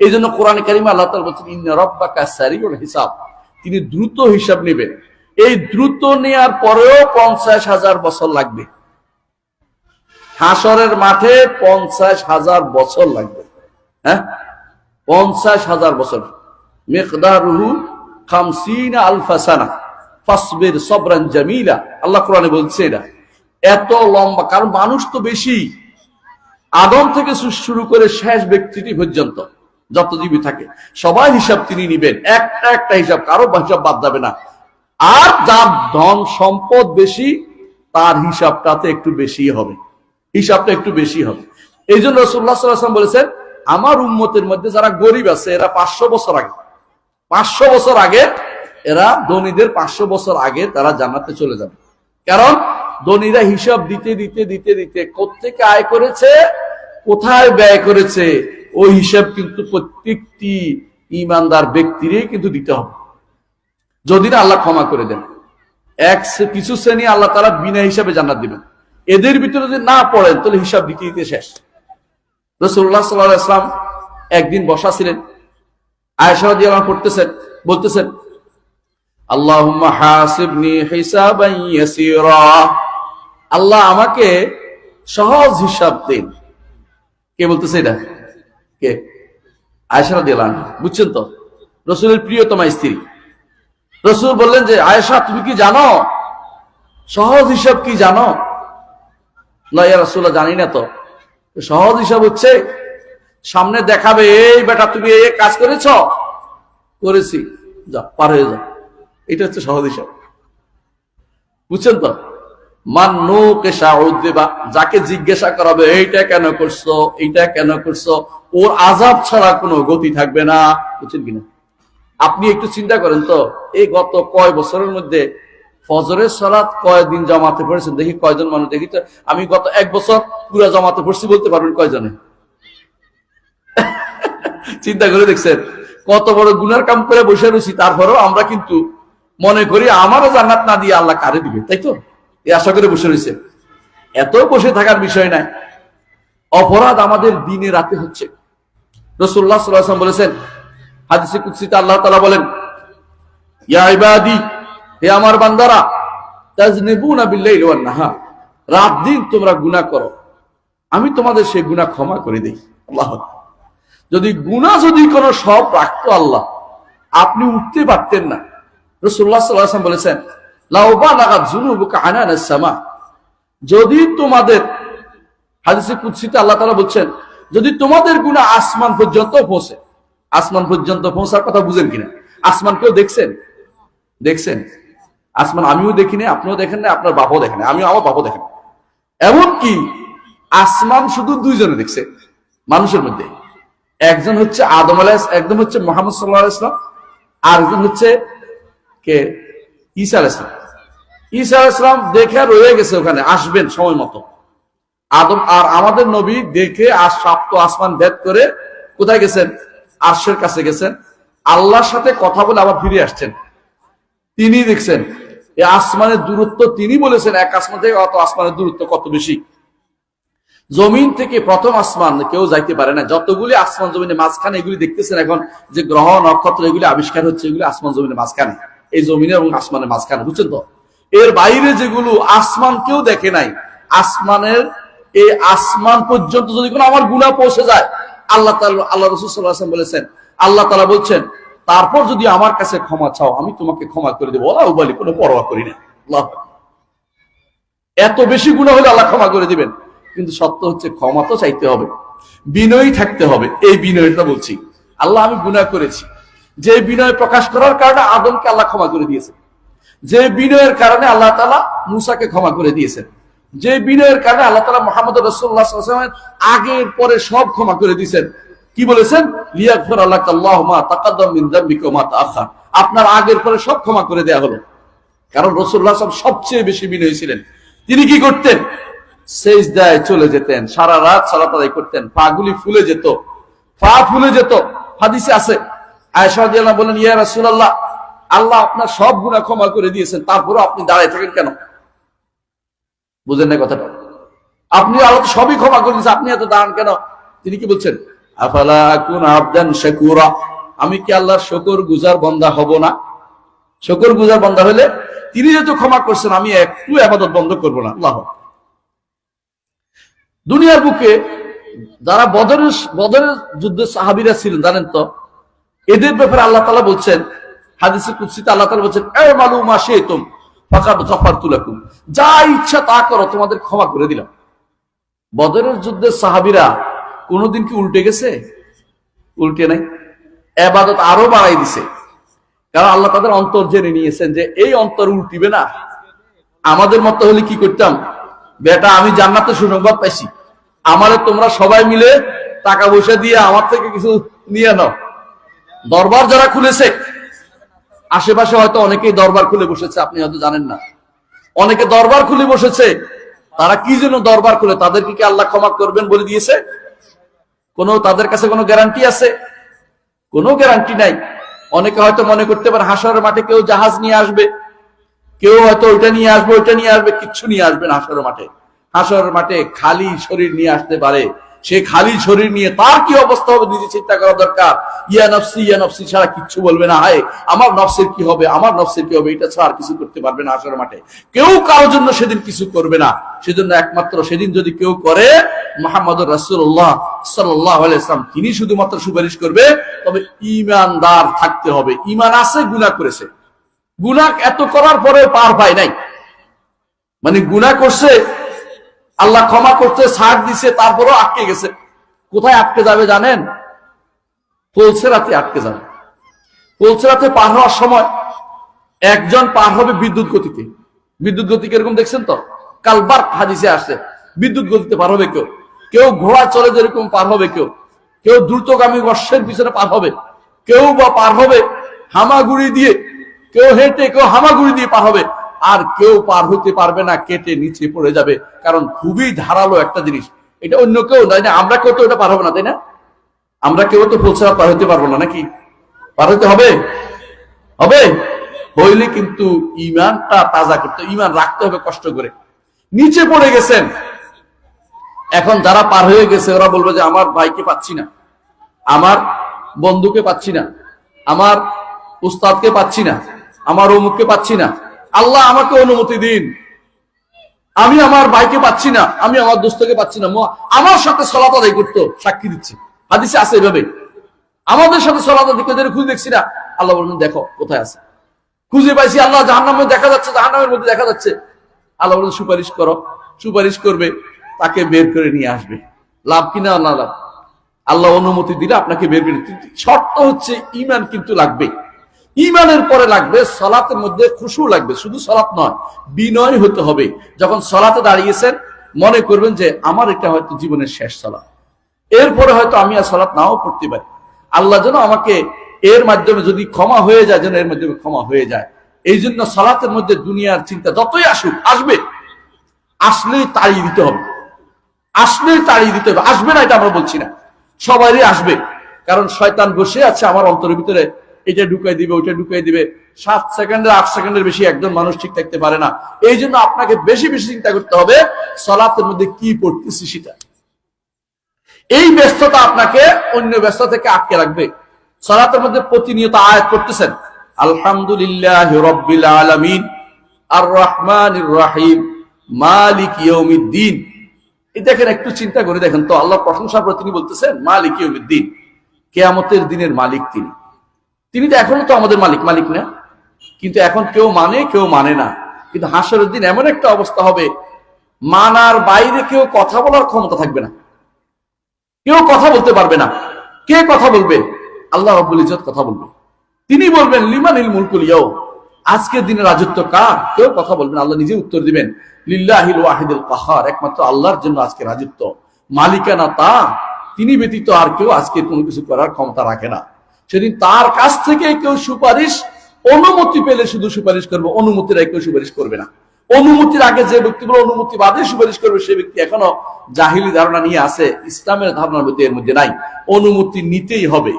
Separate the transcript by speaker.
Speaker 1: এই জন্য কোরআন কারিম আল্লাহ বলছেন, ইন্না রাব্বাকা সারিউল হিসাব। তিনি দ্রুত হিসাব নেবেন। এই দ্রুত নেয়ার পরেও পঞ্চাশ হাজার বছর লাগবে। হাসরের মাঠে পঞ্চাশ হাজার বছর লাগবে। হ্যাঁ? পঞ্চাশ হাজার বছর। মেকদারুহু খামসিনা আলফাসানা ফাসবির সবরান জামিলা। আল্লাহ কোরআনে বলছে এটা। এত লম্বা, কারণ মানুষ তো বেশি। আদম থেকে শুরু করে শেষ ব্যক্তিটি পর্যন্ত। যত জীবী থাকে সবাই হিসাব তিনি নিবেন। একটা একটা হিসাব, কারও হিসাব বাদ যাবে না। আর যার ধন সম্পদ বেশি, তার হিসাবটাতে একটু বেশি হবে। হিসাবটা একটু বেশি হবে। এই জন্য রসুল্লাহ সাল্লাম বলেছেন, আমার উম্মতের মধ্যে যারা গরিব আছে, এরা পাঁচশো বছর আগে, পাঁচশো বছর আগে এরা ধনীদের পাঁচশো বছর আগে তারা জান্নাতে চলে যাবে। কারণ ধনীরা হিসাব দিতে দিতে দিতে দিতে কোথেকে আয় করেছে? কোথায় ব্যয় করেছে? ওই হিসাব কিন্তু প্রত্যেকটি ইমানদার ব্যক্তিরই কিন্তু দিতে হবে। যদি না আল্লাহ ক্ষমা করে দেন। এক কিছু শ্রেণি আল্লাহ তারা বিনা হিসাবে জান্নাত দিবেন। এদের ভিতরে যদি না পড়েন, তাহলে হিসাব দিতে দিতে শেষ রসুল্লাহ সাল্লাহ ইসলাম একদিন বসা ছিলেন। আয়সা দিয়ে আমার পড়তেছেন, বলতেছেন আল্লাহ আমাকে সহজ হিসাব দিন। কে বলতেছে এটা? কে? আয়েশা রাদিয়াল্লাহু আনহা, বুঝছেন তো? রসুলের প্রিয়তমা স্ত্রী। রসুল বললেন যে, আয়েশা, তুমি কি জানো? সহজ হিসাব কি জানো? না রাসূলুল্লাহ, জানি না তো। সহজ হিসাব হচ্ছে, সামনে দেখাবে, এই বেটা, তুমি এই কাজ করেছ? করেছি। যা, পার হয়ে যাও এটা হচ্ছে সহজ হিসাব। বুঝছেন তো? মান্নু কেশা যাকে জিজ্ঞাসা করাবে, এইটা কেন করছ? এইটা কেন করছ? ওর আজাব ছাড়া কোনো গতি থাকবে না। বুঝছেন কিনা? আপনি একটু চিন্তা করেন তো, এই গত কয় বছরের মধ্যে ফজরের সালাত কয়দিন জমাতে পড়েছেন? দেখি কয়জন মানুষ দেখি তো, আমি গত এক বছর পুরা জমাতে পড়ছি বলতে পারবেন কয়জনে? চিন্তা করে দেখছেন, কত বড় গুনার কাম করে বসে রয়েছি, তারপরেও আমরা কিন্তু মনে করি আমারও জান্নাত না দিয়ে আল্লাহ কারে দিবে, তাই তো? এই আশা করে বসে রয়েছে। এত বসে থাকার বিষয় নাই। অপরাধ আমাদের দিনে রাতে হচ্ছে। রসুল্লাহ সাল্লাম বলেছেন, হাদিসে কুৎসিতে আল্লাহ তালা বলেন, ইয়া আমার বান্দারা, তাজনিবুনা বিল্লাইল ওয়ান রাত দিন তোমরা গুনাহ করো। আমি তোমাদের সেই গুনাহ ক্ষমা করে দেই। আল্লাহ যদি গুনাহ যদি কোনো সব রাখতো আল্লাহ, আপনি উঠতে পারতেন না। রসুল্লাহ সাল্লাম বলেছেন লাউবা নাগাদ জুনুবুকা আনানাস সামা যদি তোমাদের হাদিসে কুৎসিতে আল্লাহ তাআলা বলছেন যদি তোমাদের গুনাহ আসমান পর্যন্ত পৌঁছে আসমান পর্যন্ত পৌঁছার কথা বুঝেন কিনা আসমান কেউ দেখছেন দেখছেন আসমান আমিও দেখিনি আপনিও দেখেন না আপনার বাবাও দেখেন আমিও আমার বাবাও দেখেন না। এমনকি আসমান শুধু দুইজনে দেখছে মানুষের মধ্যে একজন হচ্ছে আদম আলাহ একজন হচ্ছে মোহাম্মদ সাল্লাহ ইসলাম আর একজন হচ্ছে কে ঈসা আলাহ ইসলাম ঈসা আলাহ ইসলাম দেখে রয়ে গেছে ওখানে আসবেন সময় মতো আদম আর আমাদের নবী দেখে আর সাপ্ত আসমান ভেদ করে কোথায় গেছেন? আরশের কাছে গেছেন। আল্লাহর সাথে কথা বলে আবার ফিরে আসছেন। তিনি দেখছেন এই আসমানের দূরত্ব তিনি বলেছেন, এক আসমান থেকে অত আসমানের দূরত্ব কত বেশি? জমিন থেকে প্রথম আসমান কেউ যাইতে পারে না। যতগুলি আসমান জমিনের মাঝখানে এগুলি দেখতেছেন এখন, যে গ্রহ নক্ষত্র এগুলি আবিষ্কার হচ্ছে, এগুলি আসমান জমিনের মাঝখানে। এই জমিনে এবং আসমানের মাঝখানে, বুঝছেন তো? এর বাইরে যেগুলো আসমান কেউ দেখে নাই, আসমানের এই আসমান পর্যন্ত যদি কোনো আমার গুণা পৌঁছে যায়, আল্লাহ তাআলা আল্লাহ রসুল সাল্লাহ বলেছেন, আল্লাহ তালা বলছেন, তারপর যদি আমার কাছে ক্ষমা চাও, আমি তোমাকে ক্ষমা করে দেবো। ওলা বলি, কোনো পরোয়া করি না। এত বেশি গুণা হলে আল্লাহ ক্ষমা করে দিবেন। কিন্তু সত্য হচ্ছে, ক্ষমা তো চাইতে হবে। বিনয়ী থাকতে হবে। এই বিনয়টা বলছি। আল্লাহ, আমি গুনাহ করেছি। যে বিনয় প্রকাশ করার কারণে আদমকে আল্লাহ ক্ষমা করে দিয়েছেন। যে বিনয়ের কারণে আল্লাহ তালা মুসাকে ক্ষমা করে দিয়েছেন। যে বিনয়ের কারণে আল্লাহ তালা মোহাম্মদ রসুল্লাহ আগের পরে সব ক্ষমা করে দিয়েছেন। কি বলেছেন? আপনার আগের পরে সব ক্ষমা করে দেয়া হলো। কারণ রসুল্লাহ সবচেয়ে বেশি বিনয়ী ছিলেন। তিনি কি করতেন? সেজদায় চলে যেতেন, সারা রাত সালাত আদায় করতেন পাগুলি ফুলে যেত, পা ফুলে যেত। হাদিসে আছে। রাদিয়াল্লাহু বলেন, ইয়া রাসূলুল্লাহ, আল্লাহ আপনার সব গুনাহ ক্ষমা করে দিয়েছেন, তারপরেও আপনি দাঁড়ায় থাকেন কেন? বুঝেন না কথাটা? আপনি আল্লাহ সবই ক্ষমা করে দিয়েছেন। আপনি এত দাঁড়ান কেন? তিনি কি বলছেন? আমি কি আল্লাহর শকর গুজার বন্দা হব না? শকর গুজার বন্দা হলে তিনি যেহেতু ক্ষমা করছেন, আমি একটু আবাদত বন্ধ করব না। আল্লাহ। দুনিয়ার বুকে যারা বদরের বদরের যুদ্ধে সাহাবিরা ছিলেন, জানেন তো? এদের ব্যাপারে আল্লাহ তালা বলছেন হাদিসে কুৎসিতে আল্লাহ তালা বলছেন, এ মালুমা সে তুম ফাকাদ গফার তুলাকুম যা ইচ্ছা তা করো, তোমাদের ক্ষমা করে দিলাম। বদরের যুদ্ধের সাহাবিরা কোনোদিন কি উল্টে গেছে? উল্টে নাই। এবাদত আরও বাড়াই দিছে। কারণ আল্লাহ তাদের অন্তর জেনে নিয়েছেন যে এই অন্তর উল্টিবে না। আমাদের মতো হলে কি করতাম? বেটা, আমি জান্নাতে সুসংবাদ পাইছি। আমারে তোমরা সবাই মিলে টাকা পয়সা দিয়ে আমার থেকে কিছু নিয়ে নাও। দরবার যারা খুলেছে আশেপাশে হয়তো অনেকেই দরবার খুলে বসেছে, আপনি হয়তো জানেন না। অনেকে দরবার খুলে বসেছে, তারা কি জন্য দরবার খুলে? তাদেরকে কি আল্লাহ ক্ষমা করবেন বলে দিয়েছে? কোনো, তাদের কাছে কোনো গ্যারান্টি আছে? কোনো গ্যারান্টি নাই। অনেকে হয়তো মনে করতে পারে, হাসরের মাঠে কেউ জাহাজ নিয়ে আসবে। কেউ হয়তো ওইটা নিয়ে আসবে, ওইটা নিয়ে আসবে, কিচ্ছু নিয়ে আসবে না হাসরের মাঠে। হাসরের মাঠে খালি শরীর নিয়ে আসতে পারে। সে খালি শরীর নিয়ে তার কি অবস্থা হবে নিজে চিন্তা করা দরকার। ইয়া নফসি ইয়া নফসি ছাড়া কিচ্ছু বলবে না। হায়, আমার নফসের কি হবে? আমার নফসের কি হবে? এটা ছাড়া কিছু করতে পারবে না হাসরের মাঠে। কেউ কারোর জন্য সেদিন কিছু করবে না। সেজন্য একমাত্র সেদিন যদি কেউ করে মোহাম্মদ রাসুল্লাহ সাল্লাহ ইসলাম তিনি শুধুমাত্র সুপারিশ করবে, তবে ইমানদার থাকতে হবে। ইমান আছে গুণা করেছে। গুণা এত করার পরে পার পায় নাই। মানে গুণা করছে আল্লাহ ক্ষমা করতে ছাড় দিছে, তারপরও আটকে গেছে। কোথায় আটকে যাবে জানেন? রাতে আটকে যাবে। রাতে পার হওয়ার সময় একজন পার হবে বিদ্যুৎ গতিতে। বিদ্যুৎ গতি কীরকম দেখছেন তো? কালবার হাদিসে আসছে, বিদ্যুৎ গতিতে পার হবে কেউ। কেউ ঘোড়া চলে যেরকম পার হবে কেউ। কেউ দ্রুতগামী বর্ষের পিছনে পার হবে। কেউ বা পার হবে হামাগুড়ি দিয়ে। কেউ হেঁটে কেউ হামাগুড়ি দিয়ে পার হবে। আর কেউ পার হতে পারবে না, কেটে নিচে পড়ে যাবে। কারণ খুবই ধারালো একটা জিনিস। এটা অন্য কেউ তাই না, আমরা কেউ তো এটা পার হবে না, তাই না? আমরা কেউ তো ফুলসারা পার হতে পারব না, নাকি? পার হতে হবে? হবে? হইলে কিন্তু ইমানটা তাজা করতে ইমান রাখতে হবে কষ্ট করে। নিচে পড়ে গেছেন। এখন যারা পার হয়ে গেছে, ওরা বলবে যে, আমার ভাইকে পাচ্ছি না। আমার বন্ধুকে পাচ্ছি না। আমার উস্তাদকে পাচ্ছি না। আমার অমুককে পাচ্ছি না। আল্লাহ আমাকে অনুমতি দিন। আমি আমার ভাইকে পাচ্ছি না, আমি আমার দোস্তকে পাচ্ছি না। আমার সাথে সলাত আদায় করতো, সাক্ষী দিচ্ছি। হাদিসে আছে এভাবে। আমাদের সাথে সলাত আদায় করতে খুঁজে দেখছি না। আল্লাহ বলবেন, দেখো, কোথায় আছে? খুঁজে পাইছি, আল্লাহ জাহান্নামে দেখা যাচ্ছে, জাহান্নামের মধ্যে দেখা যাচ্ছে। আল্লাহ বলবেন, সুপারিশ করো, সুপারিশ করবে, তাকে বের করে নিয়ে আসবে। লাভ কিনা না লাভ? আল্লাহ অনুমতি দিলে আপনাকে বের করে শর্ত হচ্ছে ইমান কিন্তু লাগবে ইমানের পরে লাগবে, সলাতের মধ্যে খুশু লাগবে, শুধু সলাত নয়, বিনয় হতে হবে। যখন সলাতে দাঁড়িয়েছেন, মনে করবেন যে আমার এটা হয়তো জীবনের শেষ সলাৎ এরপরে হয়তো আমি আর সলাৎ নাও করতে পারি। আল্লাহ যেন আমাকে এর মাধ্যমে যদি ক্ষমা হয়ে যায়, যেন এর মাধ্যমে ক্ষমা হয়ে যায়। এই জন্য সলাতের মধ্যে দুনিয়ার চিন্তা যতই আসুক, আসবে। আসলেই তাড়িয়ে দিতে হবে। আসলেই তাড়িয়ে দিতে হবে। আসবে না এটা আমরা বলছি না। সবারই আসবে। কারণ শয়তান বসে আছে আমার অন্তরের ভিতরে। এটা ঢুকাই দিবে, ওইটা ঢুকাই দিবে। সাত সেকেন্ডের, আট সেকেন্ডের বেশি একজন মানুষ ঠিক থাকতে পারে না। এই জন্য আপনাকে বেশি বেশি চিন্তা করতে হবে, সলাতের মধ্যে কি পড়তেছি সেটা। এই ব্যস্ততা আপনাকে অন্য ব্যস্ত থেকে আটকে রাখবে। সলাতের মধ্যে প্রতিনিয়ত আয়াত করতেছেন আলহামদুলিল্লাহ রব্বিল আলামিন আর রহমান রাহিম মালিক ইয়ৌমিদ্দিন দেখেন, একটু চিন্তা করে দেখেন তো আল্লাহ প্রশংসা করে তিনি বলতেছেন, মালিক ইয়ৌমিদ্দিন কেয়ামতের দিনের মালিক তিনি। তিনি তো এখনও তো আমাদের মালিক মালিক না। কিন্তু এখন কেউ মানে কেউ মানে না। কিন্তু হাসরের দিন এমন একটা অবস্থা হবে, মানার বাইরে কেউ কথা বলার ক্ষমতা থাকবে না। কেউ কথা বলতে পারবে না। কে কথা বলবে? আল্লাহ রব্বুল ইজত কথা বলবে। তিনি বলবেন লিমানিল মুলকুল ইয়াও আজকের দিনে রাজত্ব কার? কেউ কথা বলবেন আল্লাহ নিজে উত্তর দিবেন, লিল্লাহিল ওয়াহিদুল কাহার একমাত্র আল্লাহর জন্য আজকে রাজত্ব। মালিকানা তা। তিনি ব্যতীত আর কেউ আজকে কোনো কিছু করার ক্ষমতা রাখে না। সেদিন তার কাছ থেকে কেউ সুপারিশ, অনুমতি পেলে শুধু সুপারিশ করবে, অনুমতির আগে কেউ সুপারিশ করবে না। অনুমতির আগে যে ব্যক্তিগুলো অনুমতি বাদে সুপারিশ করবে, সে ব্যক্তি এখনও জাহিলি ধারণা নিয়ে আছে, ইসলামের ধারণার মধ্যে এর মধ্যে নাই। অনুমতি নিতেই হবে।